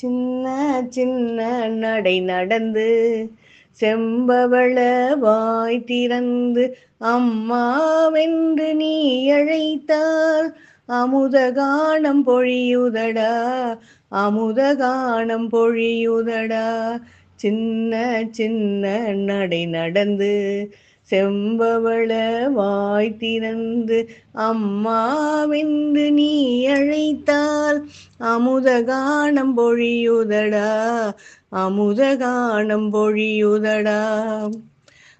சின்ன சின்ன நடை நடந்து செம்பவள வாய் திறந்து அம்மாவென்று நீ அழைத்தால் அமுத கானம் பொழியுதடா அமுத கானம் பொழியுதடா. சின்ன சின்ன நடை நடந்து செம்பவள வாய் திறந்து அம்மாவென்று நீ அமுத கானம் பொழியுதடா அமுத கானம் பொழியுதடா.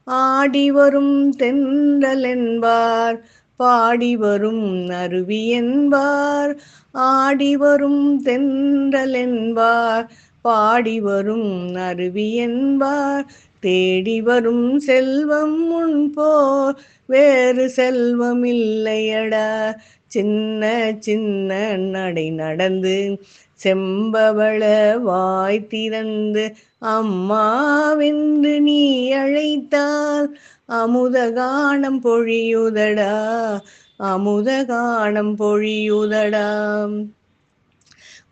ஆடி வரும் தென்றல் என்பார் பாடி வரும் அருவி என்பார். ஆடி வரும் தென்றல் என்பார் பாடி வரும் அருவி என்பார். தேடி வரும் செல்வம் முன்போ வேறு செல்வம் இல்லையடா. சின்ன சின்ன நடை நடந்து செம்பவள வாய் திறந்து அம்மாவென்று நீ அழைத்தால் அமுத கானம் பொழியுதடா அமுத கானம் பொழியுதடா.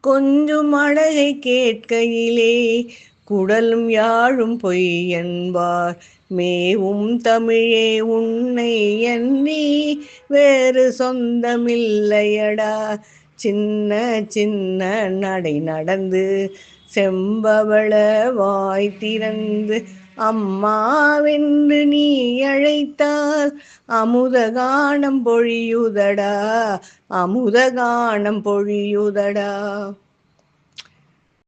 கொஞ்சம் அழகை கேட்கையிலே குடலும் யாழும் பொய் என்பார். மேவும் தமிழே உன்னை எண்ணி வேறு சொந்தமில்லையடா. சின்ன சின்ன நடை நடந்து செம்பவள வாய் திறந்து அம்மாவென்று நீ அழைத்தால் அமுதகானம் பொழியுதடா. அமுதகானம் பொழியுதடா.